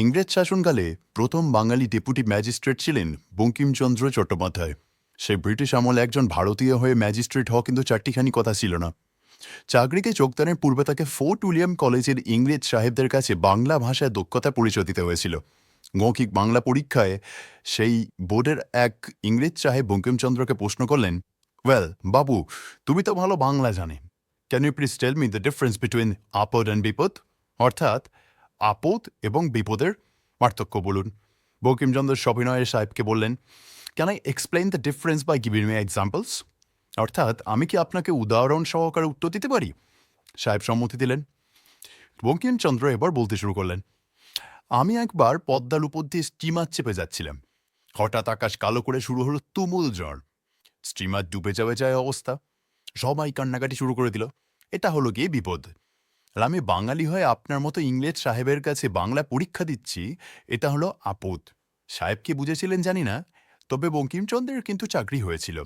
ইংরেজ শাসনকালে প্রথম বাঙালি ডেপুটি ম্যাজিস্ট্রেট ছিলেন বঙ্কিমচন্দ্র চট্টোপাধ্যায়। সে ব্রিটিশ আমলে একজন ভারতীয় হয়ে ম্যাজিস্ট্রেট হওয়া কিন্তু চারটিখানি কথা ছিল না। চাকরিকে যোগদানের পূর্বে তাকে ফোর্ট উইলিয়াম কলেজের ইংরেজ সাহেবদের কাছে বাংলা ভাষায় দক্ষতা পরিচয় দিতে হয়েছিল। মৌখিক বাংলা পরীক্ষায় সেই বোর্ডের এক ইংরেজ সাহেব বঙ্কিমচন্দ্রকে প্রশ্ন করলেন ওয়েল বাবু, তুমি তো ভালো বাংলা জানে। Can you please tell me the difference between আপদ অ্যান্ড বিপদ অর্থাৎ আপদ এবং বিপদের পার্থক্য বলুন। বঙ্কিমচন্দ্র সবিনয়ের সাহেবকে বললেন can I explain the difference by giving me examples অর্থাৎ, আমি কি আপনাকে উদাহরণ সহকারে উত্তর দিতে পারি? সাহেব সম্মতি দিলেন। বঙ্কিমচন্দ্র এবার বলতে শুরু করলেন, আমি একবার পদ্মার উপর দিয়ে স্টিমার চেপে যাচ্ছিলাম। হঠাৎ আকাশ কালো করে শুরু হলো তুমুল ঝড়। স্টিমার ডুবে যাবে যায় অবস্থা। সবাই কান্নাকাটি শুরু করে দিল। এটা হলো গিয়ে বিপদ। আর আমি বাঙালি হয়ে আপনার মতো ইংরেজ সাহেবের কাছে বাংলা পরীক্ষা দিচ্ছি, এটা হলো আপদ। সাহেব কি বুঝেছিলেন জানি না, তবে বঙ্কিমচন্দ্রের কিন্তু চাকরি হয়েছিল।